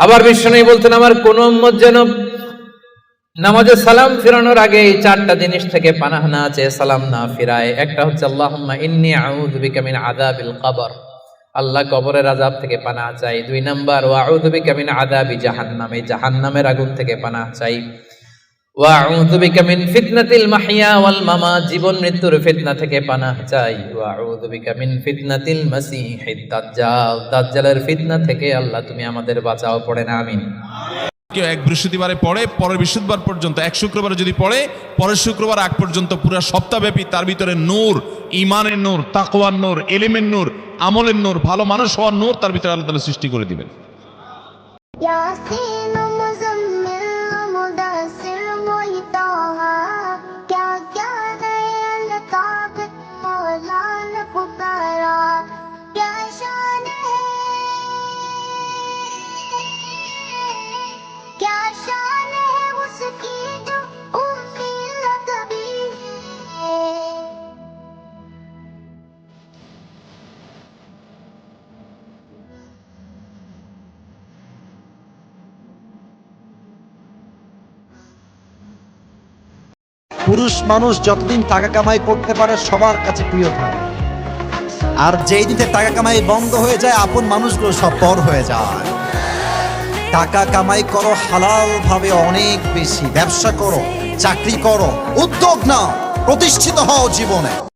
আবার বিষ্ণু বলতেন, আমার কোন যেন নামাজে সালাম ফিরানোর আগে এই চারটা জিনিস থেকে পানাহ আছে সালাম না ফিরায়। একটা হচ্ছে, আল্লাহুম্মা ইন্নি আউযু বিকা মিন আযাবিল কবর। আল্লাহ কবরের আযাব থেকে পানাহ চাই। দুই নাম্বার, ওয়া আউযু বিকা মিন আযাবি জাহান্নাম। জাহান্নামের আগুন থেকে পানাহ চাই। ওয়া আউযু বিকা মিন ফিতনাতিল মাহইয়া ওয়াল মামাত জীবন মৃত্যুর ফিতনা থেকে পানাহ চাই। ওয়া আউযু বিকা মিন ফিতনাতিল মাসীহিদ দাজ্জাল দাজ্জালের ফিতনা থেকে আল্লাহ তুমি আমাদের বাঁচাও পড়ে না আমিন। কেউ এক বৃহস্পতিবারে পড়ে পরের বৃহস্পতিবার পর্যন্ত এক শুক্রবারে যদি পড়ে পরের শুক্রবার আগ পর্যন্ত পুরো সপ্তাহব্যাপী তার ভিতরে নূর ইমানের নূর তাকওয়ার নূর এলেমের নূর আমলের নূর ভালো মানুষ হওয়ার নূর তার ভিতরে আল্লাহ সৃষ্টি করে দিবেন। পুরুষ মানুষ যতদিন টাকা কামাই করতে পারে, সবার কাছে প্রিয় থাকে আর যেই দিতে টাকা কামাই বন্ধ হয়ে যায়, আপন মানুষগুলো সব পর হয়ে যায়। টাকা কামাই করো হালাল ভাবে অনেক বেশি। ব্যবসা করো, চাকরি করো, উদ্যোগ নাও, প্রতিষ্ঠিত হও জীবনে।